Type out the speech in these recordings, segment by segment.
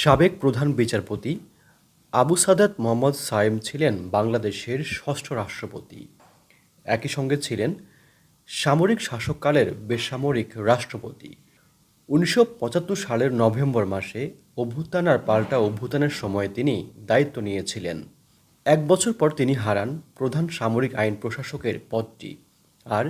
সাবেক প্রধান বিচারপতি আবু সাদাত মোহাম্মদ সায়েম ছিলেন বাংলাদেশের ষষ্ঠ রাষ্ট্রপতি। একই সঙ্গে ছিলেন সামরিক শাসককালের বেসামরিক রাষ্ট্রপতি। উনিশশো পঁচাত্তর সালের নভেম্বর মাসে অভ্যুত্থান আর পাল্টা অভ্যুত্থানের সময় তিনি দায়িত্ব নিয়েছিলেন। এক বছর পর তিনি হারান প্রধান সামরিক আইন প্রশাসকের পদটি। আর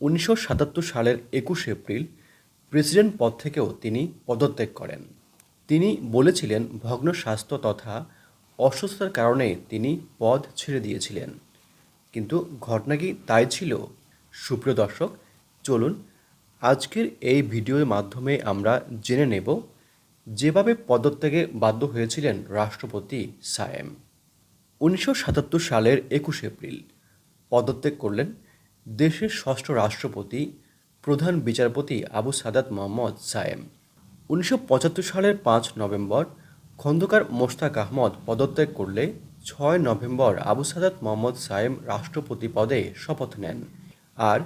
উনিশশো সাতাত্তর সালের একুশ এপ্রিল প্রেসিডেন্ট পদ থেকেও তিনি পদত্যাগ করেন। তিনি বলেছিলেন, ভগ্ন স্বাস্থ্য তথা অসুস্থতার কারণে তিনি পদ ছেড়ে দিয়েছিলেন। কিন্তু ঘটনা কি তাই ছিল? সুপ্রিয় দর্শক, চলুন আজকের এই ভিডিওর মাধ্যমে আমরা জেনে নেব যেভাবে পদত্যাগে বাধ্য হয়েছিলেন রাষ্ট্রপতি সায়েম। উনিশশো সাতাত্তর সালের একুশ এপ্রিল পদত্যাগ করলেন দেশের ষষ্ঠ রাষ্ট্রপতি প্রধান বিচারপতি আবু সাদাত মোহাম্মদ সায়েম। উনিশশো পঁচাত্তর সালের পাঁচ নভেম্বর খন্দকার মোশতাক আহমদ পদত্যাগ করলে ছয় নভেম্বর আবু সাদাত মোহাম্মদ সায়েম রাষ্ট্রপতি পদে শপথ নেন আর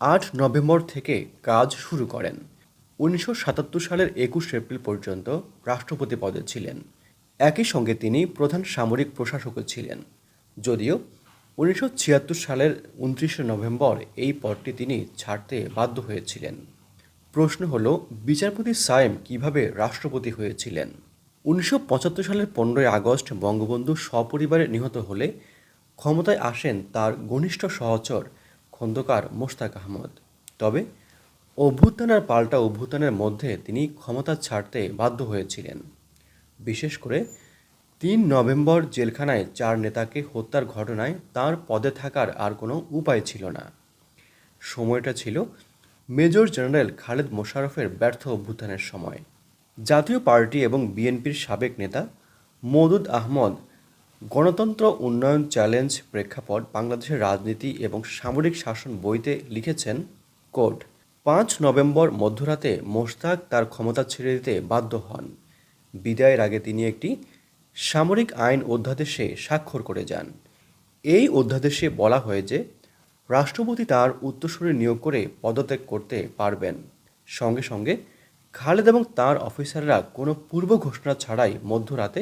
আট নভেম্বর থেকে কাজ শুরু করেন। উনিশশো সাতাত্তর সালের একুশ এপ্রিল পর্যন্ত রাষ্ট্রপতি পদে ছিলেন। একই সঙ্গে তিনি প্রধান সামরিক প্রশাসকও ছিলেন। যদিও উনিশশো ছিয়াত্তর সালের উনত্রিশে নভেম্বর এই পদটি তিনি ছাড়তে বাধ্য হয়েছিলেন। প্রশ্ন হল, বিচারপতি সায়েম কীভাবে রাষ্ট্রপতি হয়েছিলেন? উনিশশো পঁচাত্তর সালের পনেরোই আগস্ট বঙ্গবন্ধু সপরিবারে নিহত হলে ক্ষমতায় আসেন তার ঘনিষ্ঠ সহচর খন্দকার মোশতাক আহমদ। তবে অভ্যুত্থান আর পাল্টা অভ্যুত্থানের মধ্যে তিনি ক্ষমতা ছাড়তে বাধ্য হয়েছিলেন। বিশেষ করে তিন নভেম্বর জেলখানায় চার নেতাকে হত্যার ঘটনায় তার পদে থাকার আর কোনো উপায় ছিল না। সময়টা ছিল মেজর জেনারেল খালেদ মোশারফের ব্যর্থ অভ্যুত্থানের সময়। জাতীয় পার্টি এবং বিএনপির সাবেক নেতা মওদুদ আহমদ গণতন্ত্র উন্নয়ন চ্যালেঞ্জ প্রেক্ষাপট বাংলাদেশের রাজনীতি এবং সামরিক শাসন বইতে লিখেছেন কোর্ট পাঁচ নভেম্বর মধ্যরাতে মোশতাক তার ক্ষমতা ছেড়ে দিতে বাধ্য হন। বিদায়ের আগে তিনি একটি সামরিক আইন অধ্যাদেশে স্বাক্ষর করে যান। এই অধ্যাদেশে বলা হয় যে রাষ্ট্রপতি তার উত্তরসূরি নিয়োগ করে পদত্যাগ করতে পারবেন। সঙ্গে সঙ্গে খালেদ এবং তার অফিসাররা কোনো পূর্ব ঘোষণা ছাড়াই মধ্যরাতে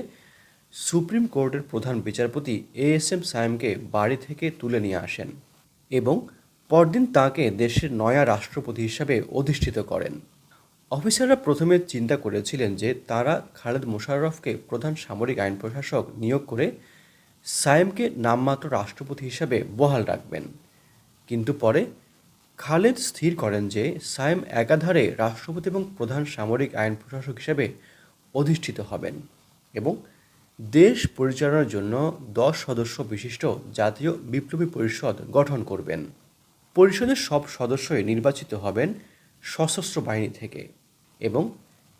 সুপ্রিম কোর্টের প্রধান বিচারপতি এ এস এম সায়েমকে বাড়ি থেকে তুলে নিয়ে আসেন এবং পরদিন তাকে দেশের নয়া রাষ্ট্রপতি হিসাবে অধিষ্ঠিত করেন। অফিসাররা প্রথমে চিন্তা করেছিলেন যে তারা খালেদ মোশাররফকে প্রধান সামরিক আইন প্রশাসক নিয়োগ করে সায়েমকে নামমাত্র রাষ্ট্রপতি হিসাবে বহাল রাখবেন। কিন্তু পরে খালেদ স্থির করেন যে সায়েম একাধারে রাষ্ট্রপতি এবং প্রধান সামরিক আইন প্রশাসক হিসেবে অধিষ্ঠিত হবেন এবং দেশ পরিচালনার জন্য দশ সদস্য বিশিষ্ট জাতীয় বিপ্লবী পরিষদ গঠন করবেন। পরিষদের সব সদস্যই নির্বাচিত হবেন সশস্ত্র বাহিনী থেকে এবং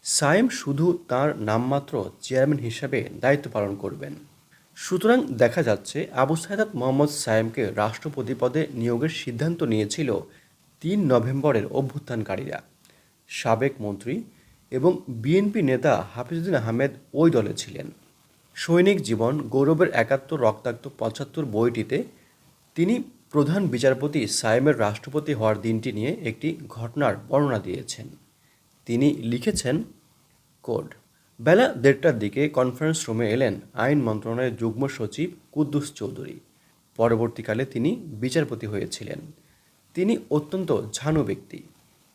সায়েম শুধু তার নামমাত্র চেয়ারম্যান হিসাবে দায়িত্ব পালন করবেন। সুতরাং দেখা যাচ্ছে আবু সাইদাত মোহাম্মদ সায়েমকে রাষ্ট্রপতি পদে নিয়োগের সিদ্ধান্ত নিয়েছিল তিন নভেম্বরের অভ্যুত্থানকারীরা। সাবেক মন্ত্রী এবং বিএনপি নেতা হাফিজুদ্দিন আহমেদ ওই দলে ছিলেন। সৈনিক জীবন, গৌরবের একাত্তর রক্তাক্ত পঁচাত্তর বইটিতে তিনি প্রধান বিচারপতি সায়েমের রাষ্ট্রপতি হওয়ার দিনটি নিয়ে একটি ঘটনার বর্ণনা দিয়েছেন। তিনি লিখেছেন, কোড বেলা দেড়টার দিকে কনফারেন্স রুমে এলেন আইন মন্ত্রণালয়ের যুগ্ম সচিব কুদ্দুস চৌধুরী। পরবর্তীকালে তিনি বিচারপতি হয়েছিলেন। তিনি অত্যন্ত ঝানু ব্যক্তি।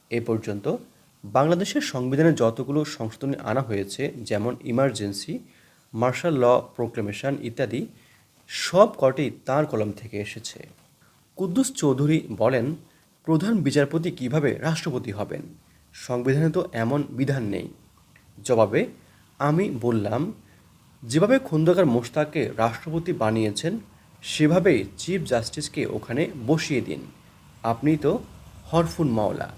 এ পর্যন্ত বাংলাদেশের সংবিধানে যতগুলো সংশোধনী আনা হয়েছে, যেমন ইমার্জেন্সি মার্শাল ল প্রোক্লেমেশন ইত্যাদি, সব কটি তাঁর কলম থেকে এসেছে। কুদ্দুস চৌধুরী বলেন, প্রধান বিচারপতি কীভাবে রাষ্ট্রপতি হবেন? সংবিধানে তো এমন বিধান নেই। জবাবে আমি বললাম, যেভাবে খন্দকার মোশতাককে রাষ্ট্রপতি বানিয়েছেন, সেভাবেই চিফ জাস্টিসকে ওখানে বসিয়ে দিন। আপনি তো হরফুন মাওলা।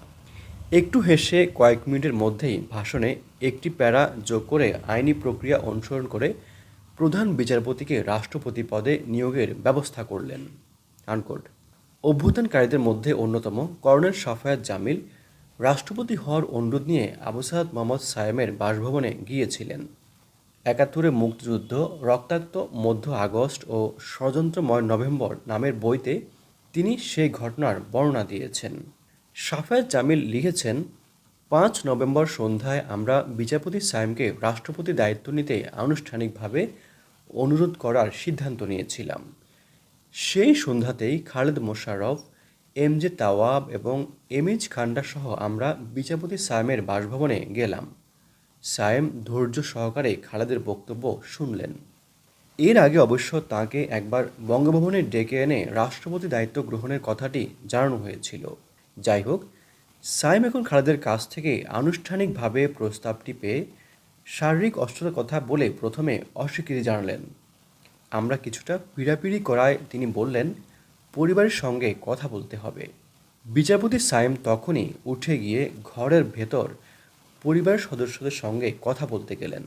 একটু হেসে কয়েক মিনিটের মধ্যেই ভাষণে একটি প্যারা যোগ করে আইনি প্রক্রিয়া অনুসরণ করে প্রধান বিচারপতিকে রাষ্ট্রপতি পদে নিয়োগের ব্যবস্থা করলেন। আনকোট। অভ্যুত্থানকারীদের মধ্যে অন্যতম কর্নেল সাফায়াত জামিল রাষ্ট্রপতি হওয়ার অনুরোধ নিয়ে আবু সাহাদ মোহাম্মদ সায়েমের বাসভবনে গিয়েছিলেন। একাত্তরে মুক্তিযুদ্ধ, রক্তাক্ত মধ্য আগস্ট ও ষড়যন্ত্রময় নভেম্বর নামের বইতে তিনি সেই ঘটনার বর্ণনা দিয়েছেন। সাফায়াত জামিল লিখেছেন, পাঁচ নভেম্বর সন্ধ্যায় আমরা বিচারপতি সায়েমকে রাষ্ট্রপতি দায়িত্ব নিতে আনুষ্ঠানিকভাবে অনুরোধ করার সিদ্ধান্ত নিয়েছিলাম। সেই সন্ধ্যাতেই খালেদ মোশাররফ এম জে তাওয়াব এবং এম এইচ খান্ডা সহ আমরা বিচারপতি সায়েমের বাসভবনে গেলাম। সায়েম ধৈর্য সহকারে খালেদের বক্তব্য শুনলেন। এর আগে অবশ্য তাকে একবার বঙ্গভবনে ডেকে এনে রাষ্ট্রপতি দায়িত্ব গ্রহণের কথাটি জানানো হয়েছিল। যাই হোক সাইম এখন খালেদের কাছ থেকে আনুষ্ঠানিকভাবে প্রস্তাবটি পেয়ে শারীরিক অস্ত্রতার কথা বলে প্রথমে অস্বীকৃতি জানালেন। আমরা কিছুটা পিড়াপিড়ি করায় তিনি বললেন পরিবারের সঙ্গে কথা বলতে হবে। বিচারপতি সাইম তখনই উঠে গিয়ে ঘরের ভেতর পরিবারের সদস্যদের সঙ্গে কথা বলতে গেলেন।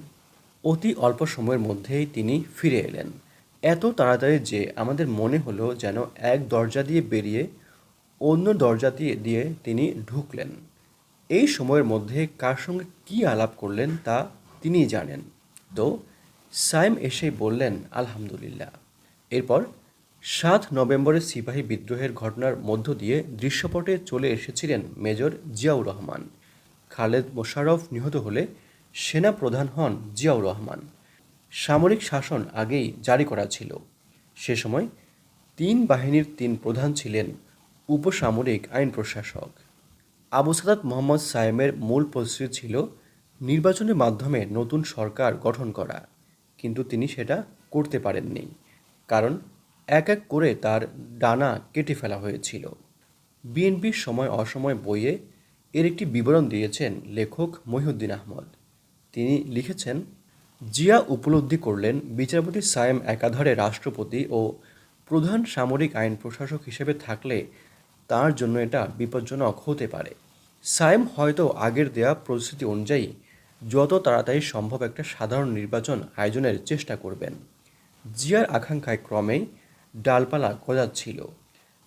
অতি অল্প সময়ের মধ্যেই তিনি ফিরে এলেন। এত তাড়াতাড়ি যে আমাদের মনে হলো যেন এক দরজা দিয়ে বেরিয়ে অন্য দরজা দিয়ে তিনি ঢুকলেন। এই সময়ের মধ্যে কার সঙ্গে কী আলাপ করলেন তা তিনিই জানেন। তো সাইম এসেই বললেন, আলহামদুলিল্লাহ। এরপর সাত নভেম্বরের সিপাহী বিদ্রোহের ঘটনার মধ্য দিয়ে দৃশ্যপটে চলে এসেছিলেন মেজর জিয়াউর রহমান। খালেদ মোশাররফ নিহত হলে সেনা প্রধান হন জিয়াউর রহমান। সামরিক শাসন আগেই জারি করা ছিল। সে সময় তিন বাহিনীর তিন প্রধান ছিলেন উপসামরিক আইন প্রশাসক। আবু সাদাত মোহাম্মদ সায়েমের মূল প্রস্তুতি ছিল নির্বাচনের মাধ্যমে নতুন সরকার গঠন করা, কিন্তু তিনি সেটা করতে পারেননি। কারণ এক এক করে তার ডানা কেটে ফেলা হয়েছিল। বিএনপির সময় অসময় বইয়ে এর একটি বিবরণ দিয়েছেন লেখক মহিউদ্দিন আহমদ। তিনি লিখেছেন, জিয়া উপলব্ধি করলেন বিচারপতি সায়েম একাধারে রাষ্ট্রপতি ও প্রধান সামরিক আইন প্রশাসক হিসেবে থাকলে তার জন্য এটা বিপজ্জনক হতে পারে। সায়েম হয়তো আগের দেয়া প্রতিশ্রুতি অনুযায়ী যত তাড়াতাড়ি সম্ভব একটা সাধারণ নির্বাচন আয়োজনের চেষ্টা করবেন। জিয়ার আকাঙ্ক্ষায় ক্রমেই ডালপালা গজাচ্ছিল।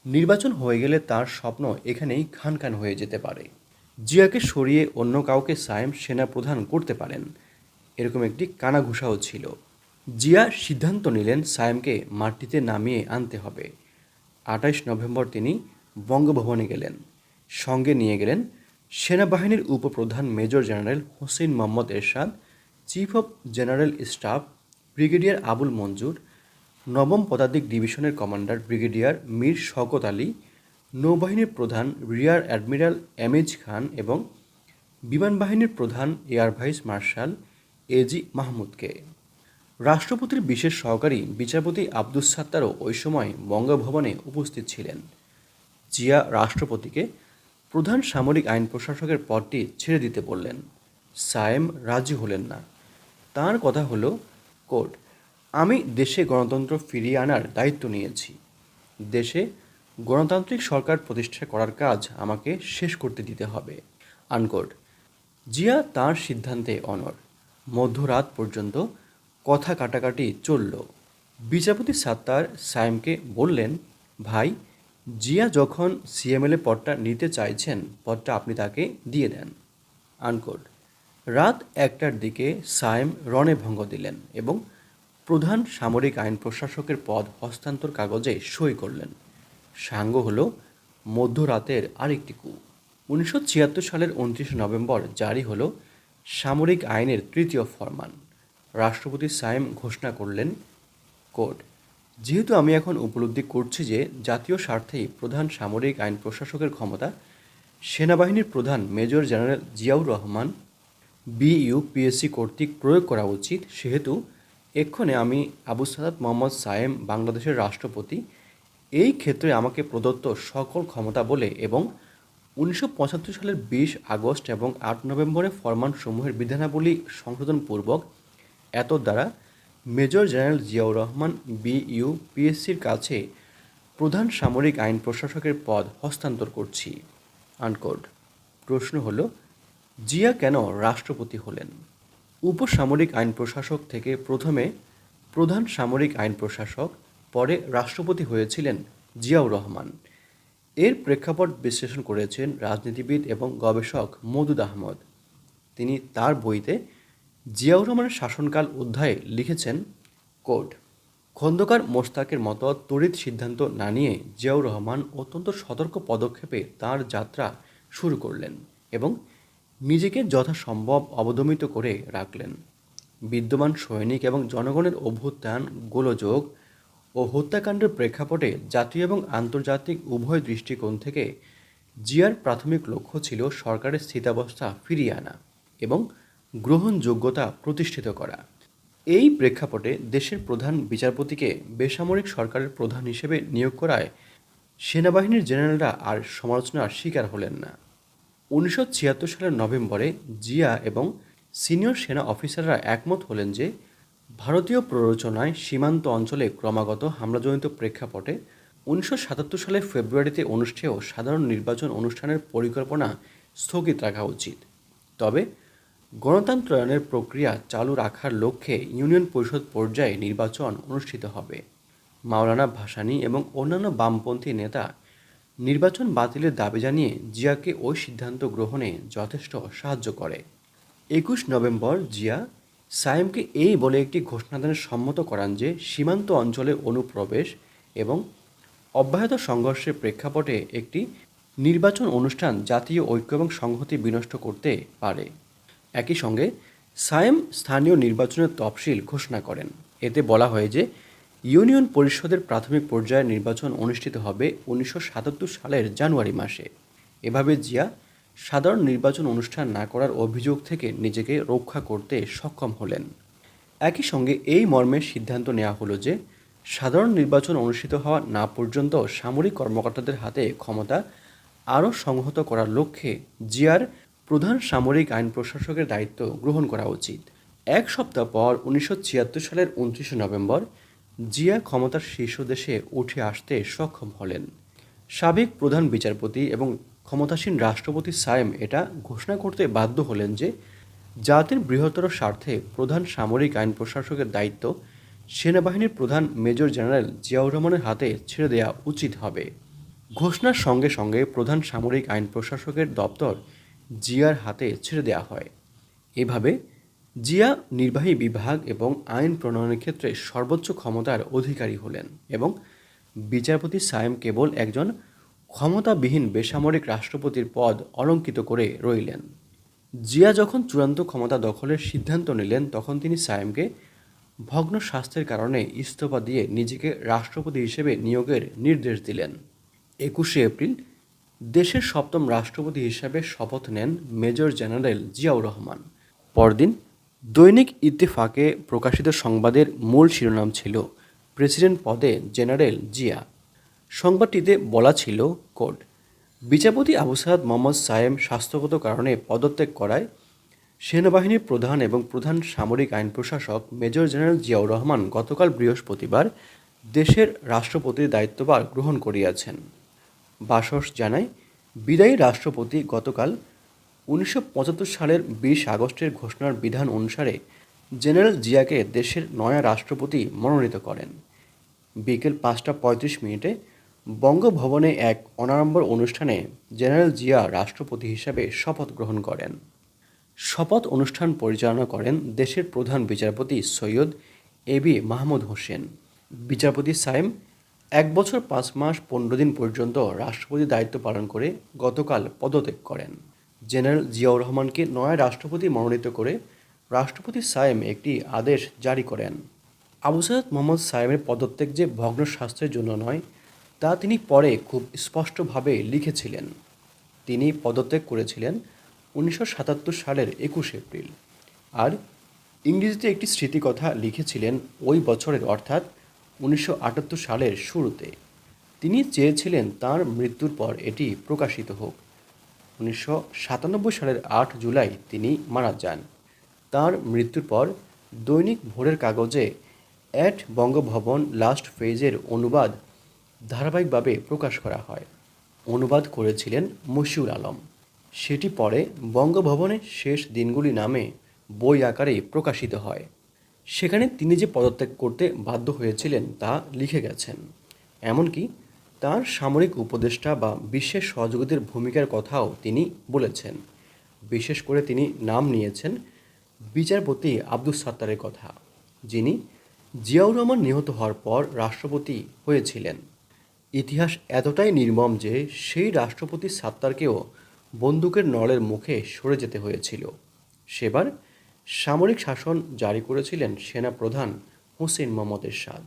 নির্বাচন হয়ে গেলে তার স্বপ্ন এখানেই খান খান হয়ে যেতে পারে। জিয়াকে সরিয়ে অন্য কাউকে সায়েম সেনা প্রধান করতে পারেন, এরকম একটি কানাঘুষাও ছিল। জিয়া সিদ্ধান্ত নিলেন সায়েমকে মাটিতে নামিয়ে আনতে হবে। আঠাইশ নভেম্বর তিনি বঙ্গভবনে গেলেন। সঙ্গে নিয়ে গেলেন সেনাবাহিনীর উপপ্রধান major general Hossain Mohammad Ershad, chief of general staff brigadier Abul Manzur নবম পদাতিক ডিভিশনের কমান্ডার ব্রিগেডিয়ার মীর শকত আলী, নৌবাহিনীর প্রধান রিয়ার অ্যাডমিরাল এমএজ খান এবং বিমান বাহিনীর প্রধান এয়ার ভাইস মার্শাল এজি মাহমুদকে। রাষ্ট্রপতির বিশেষ সহকারী বিচারপতি আব্দুস সাত্তারও ওই সময় বঙ্গভবনে উপস্থিত ছিলেন। জিয়া রাষ্ট্রপতিকে প্রধান সামরিক আইন প্রশাসকের পদটি ছেড়ে দিতে বললেন। সায়েম রাজি হলেন না। তার কথা হলো, কোর্ট আমি দেশে গণতন্ত্র ফিরিয়ে আনার দায়িত্ব নিয়েছি। দেশে গণতান্ত্রিক সরকার প্রতিষ্ঠা করার কাজ আমাকে শেষ করতে দিতে হবে। আনকোট, জিয়া তার সিদ্ধান্তে অনর মধ্যরাত পর্যন্ত কথা কাটাকাটি চলল। বিচারপতি সাত্তার সায়েমকে বললেন, ভাই, জিয়া যখন সিএমএলএ পদটা নিতে চাইছেন, পদটা আপনি তাকে দিয়ে দেন। আনকোট, রাত একটার দিকে সায়েম রণে ভঙ্গ দিলেন এবং প্রধান সামরিক আইন প্রশাসকের পদ হস্তান্তর কাগজে সই করলেন। সাঙ্গ হল মধ্যরাতের আরেকটি কু উনিশশো ছিয়াত্তর সালের উনত্রিশে নভেম্বর জারি হলো সামরিক আইনের তৃতীয় ফরমান। রাষ্ট্রপতি সায়েম ঘোষণা করলেন, কোড, যেহেতু আমি এখন উপলব্ধি করছি যে জাতীয় স্বার্থেই প্রধান সামরিক আইন প্রশাসকের ক্ষমতা, সেনাবাহিনীর প্রধান major general Ziaur Rahman BUPSC কর্তৃক প্রয়োগ করা উচিত, সেহেতু এক্ষণে আমি আবু সাদাত মোহাম্মদ সায়েম বাংলাদেশের রাষ্ট্রপতি। এই ক্ষেত্রে আমাকে প্রদত্ত সকল ক্ষমতা বলে এবং উনিশশো পঁচাত্তর সালের বিশ আগস্ট এবং আট নভেম্বরে ফরমানসমূহের বিধানাবলী সংশোধনপূর্বক এত দ্বারা major general Ziaur Rahman BU পিএসসির কাছে প্রধান সামরিক আইন প্রশাসকের পদ হস্তান্তর করছি। আনকোড প্রশ্ন হলো, জিয়া কেন রাষ্ট্রপতি হলেন? উপসামরিক আইন প্রশাসক থেকে প্রথমে প্রধান সামরিক আইন প্রশাসক, পরে রাষ্ট্রপতি হয়েছিলেন জিয়াউর রহমান। এর প্রেক্ষাপট বিশ্লেষণ করেছেন রাজনীতিবিদ এবং গবেষক মদুদ আহমদ। তিনি তার বইতে জিয়াউর রহমানের শাসনকাল অধ্যায়ে লিখেছেন কোড খন্দকার মোশতাকের মতো তড়িৎ সিদ্ধান্ত না নিয়ে জিয়াউর রহমান অত্যন্ত সতর্ক পদক্ষেপে তার যাত্রা শুরু করলেন এবং নিজেকে যথাসম্ভব অবদমিত করে রাখলেন। বিদ্যমান সৈনিক এবং জনগণের অভ্যুত্থান, গোলযোগ ও হত্যাকাণ্ডের প্রেক্ষাপটে জাতীয় এবং আন্তর্জাতিক উভয় দৃষ্টিকোণ থেকে জিয়ার প্রাথমিক লক্ষ্য ছিল সরকারের স্থিতাবস্থা ফিরিয়ে আনা এবং গ্রহণযোগ্যতা প্রতিষ্ঠিত করা। এই প্রেক্ষাপটে দেশের প্রধান বিচারপতিকে বেসামরিক সরকারের প্রধান হিসেবে নিয়োগ করায় সেনাবাহিনীর জেনারেলরা আর সমালোচনার শিকার হলেন না। উনিশশো ছিয়াত্তর সালের নভেম্বরে জিয়া এবং সিনিয়র সেনা অফিসাররা একমত হলেন যে ভারতীয় প্ররোচনায় সীমান্ত অঞ্চলে ক্রমাগত হামলাজনিত প্রেক্ষাপটে উনিশশো সাতাত্তর সালের ফেব্রুয়ারিতে অনুষ্ঠেয় সাধারণ নির্বাচন অনুষ্ঠানের পরিকল্পনা স্থগিত রাখা উচিত। তবে গণতন্ত্রায়নের প্রক্রিয়া চালু রাখার লক্ষ্যে ইউনিয়ন পরিষদ পর্যায়ে নির্বাচন অনুষ্ঠিত হবে। মাওলানা ভাসানী এবং অন্যান্য বামপন্থী নেতা নির্বাচন বাতিলের দাবি জানিয়ে জিয়াকে ওই সিদ্ধান্ত গ্রহণে যথেষ্ট সাহায্য করে। একুশ নভেম্বর জিয়া সায়েমকে এই বলে একটি ঘোষণাদানে সম্মত করান যে সীমান্ত অঞ্চলে অনুপ্রবেশ এবং অব্যাহত সংঘর্ষের প্রেক্ষাপটে একটি নির্বাচন অনুষ্ঠান জাতীয় ঐক্য এবং সংহতি বিনষ্ট করতে পারে। একই সঙ্গে সায়েম স্থানীয় নির্বাচনের তফসিল ঘোষণা করেন। এতে বলা হয় যে ইউনিয়ন পরিষদের প্রাথমিক পর্যায়ের নির্বাচন অনুষ্ঠিত হবে উনিশশো সাতাত্তর সালের জানুয়ারি মাসে। এভাবে জিয়া সাধারণ নির্বাচন অনুষ্ঠান না করার অভিযোগ থেকে নিজেকে রক্ষা করতে সক্ষম হলেন। একই সঙ্গে এই মর্মে সিদ্ধান্ত নেওয়া হলো যে, সাধারণ নির্বাচন অনুষ্ঠিত হওয়া না পর্যন্ত সামরিক কর্মকর্তাদের হাতে ক্ষমতা আরও সংহত করার লক্ষ্যে জিয়ার প্রধান সামরিক আইন প্রশাসকের দায়িত্ব গ্রহণ করা উচিত। এক সপ্তাহ পর উনিশশো ছিয়াত্তর সালের উনত্রিশে নভেম্বর জিয়া ক্ষমতার শীর্ষ দেশে উঠে আসতে সক্ষম হলেন। সাবেক প্রধান বিচারপতি এবং ক্ষমতাসীন রাষ্ট্রপতি সায়েম এটা ঘোষণা করতে বাধ্য হলেন যে, জাতির বৃহত্তর স্বার্থে প্রধান সামরিক আইন প্রশাসকের দায়িত্ব সেনাবাহিনীর প্রধান মেজর জেনারেল জিয়াউর রহমানের হাতে ছেড়ে দেওয়া উচিত হবে। ঘোষণার সঙ্গে সঙ্গে প্রধান সামরিক আইন প্রশাসকের দপ্তর জিয়ার হাতে ছেড়ে দেওয়া হয়। এভাবে জিয়া নির্বাহী বিভাগ এবং আইন প্রণয়নের ক্ষেত্রে সর্বোচ্চ ক্ষমতার অধিকারী হলেন এবং বিচারপতি সায়েম কেবল একজন ক্ষমতাবিহীন বেসামরিক রাষ্ট্রপতির পদ অলঙ্কিত করে রইলেন। জিয়া যখন চূড়ান্ত ক্ষমতা দখলের সিদ্ধান্ত নিলেন, তখন তিনি সায়েমকে ভগ্ন স্বাস্থ্যের কারণে ইস্তফা দিয়ে নিজেকে রাষ্ট্রপতি হিসেবে নিয়োগের নির্দেশ দিলেন। একুশে এপ্রিল দেশের সপ্তম রাষ্ট্রপতি হিসাবে শপথ নেন মেজর জেনারেল জিয়াউর রহমান। পরদিন দৈনিক ইত্তেফাকে প্রকাশিত সংবাদের মূল শিরোনাম ছিল প্রেসিডেন্ট পদে জেনারেল জিয়া। সংবাদটিতে বলা ছিল, কোড, বিচারপতি আবু সাদ মোহাম্মদ সায়েম স্বাস্থ্যগত কারণে পদত্যাগ করায় সেনাবাহিনীর প্রধান এবং প্রধান সামরিক আইন প্রশাসক মেজর জেনারেল জিয়াউর রহমান গতকাল বৃহস্পতিবার দেশের রাষ্ট্রপতির দায়িত্বভার গ্রহণ করিয়াছেন। বাসস জানায়, বিদায়ী রাষ্ট্রপতি গতকাল উনিশশো পঁচাত্তর সালের বিশ আগস্টের ঘোষণার বিধান অনুসারে জেনারেল জিয়াকে দেশের নয়া রাষ্ট্রপতি মনোনীত করেন। বিকেল পাঁচটা পঁয়ত্রিশ মিনিটে বঙ্গভবনে এক অনাড়ম্বর অনুষ্ঠানে জেনারেল জিয়া রাষ্ট্রপতি হিসাবে শপথ গ্রহণ করেন। শপথ অনুষ্ঠান পরিচালনা করেন দেশের প্রধান বিচারপতি সৈয়দ এ বি মাহমুদ হোসেন। বিচারপতি সাইম, এক বছর পাঁচ মাস পনেরো দিন পর্যন্ত রাষ্ট্রপতি দায়িত্ব পালন করে গতকাল পদত্যাগ করেন। জেনারেল জিয়াউর রহমানকে নয়া রাষ্ট্রপতি মনোনীত করে রাষ্ট্রপতি সায়েম একটি আদেশ জারি করেন। আবু সৈয়দ মোহাম্মদ সায়েমের পদত্যাগ যে ভগ্ন স্বাস্থ্যের জন্য নয়, তা তিনি পরে খুব স্পষ্টভাবে লিখেছিলেন। তিনি পদত্যাগ করেছিলেন উনিশশো সাতাত্তর সালের একুশ এপ্রিল। আর ইংরেজিতে একটি স্মৃতিকথা লিখেছিলেন ওই বছরের, অর্থাৎ উনিশশো আটাত্তর সালের শুরুতে। তিনি চেয়েছিলেন তার মৃত্যুর পর এটি প্রকাশিত হোক। উনিশশো সাতানব্বই সালের আট জুলাই তিনি মারা যান। তার মৃত্যুর পর দৈনিক ভোরের কাগজে অ্যাট বঙ্গভবন লাস্ট ফেজের অনুবাদ ধারাবাহিকভাবে প্রকাশ করা হয়। অনুবাদ করেছিলেন মশিউল আলম। সেটি পরে বঙ্গভবনের শেষ দিনগুলি নামে বই আকারে প্রকাশিত হয়। সেখানে তিনি যে পদত্যাগ করতে বাধ্য হয়েছিলেন তা লিখে গেছেন। এমনকি তার সামরিক উপদেষ্টা বা বিশ্বের সহযোগীদের ভূমিকার কথাও তিনি বলেছেন। বিশেষ করে তিনি নাম নিয়েছেন বিচারপতি আব্দুস সাত্তারের কথা, যিনি জিয়াউর রহমান নিহত হওয়ার পর রাষ্ট্রপতি হয়েছিলেন। ইতিহাস এতটাই নির্মম যে সেই রাষ্ট্রপতি সাত্তারকেও বন্দুকের নলের মুখে সরে যেতে হয়েছিল। সেবার সামরিক শাসন জারি করেছিলেন সেনাপ্রধান হোসেন মোহাম্মদ এরশাদ।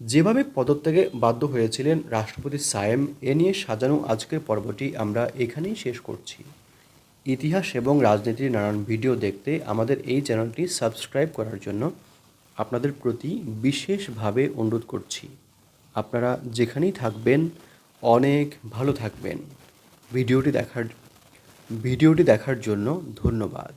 যেভাবে পদত্যাগে বাধ্য হয়েছিলেন রাষ্ট্রপতি সায়েম, এ নিয়ে সাজানো আজকের পর্বটি আমরা এখানেই শেষ করছি। ইতিহাস এবং রাজনীতির নানান ভিডিও দেখতে আমাদের এই চ্যানেলটি সাবস্ক্রাইব করার জন্য আপনাদের প্রতি বিশেষভাবে অনুরোধ করছি। আপনারা যেখানেই থাকবেন, অনেক ভালো থাকবেন। ভিডিওটি দেখার ভিডিওটি দেখার জন্য ধন্যবাদ।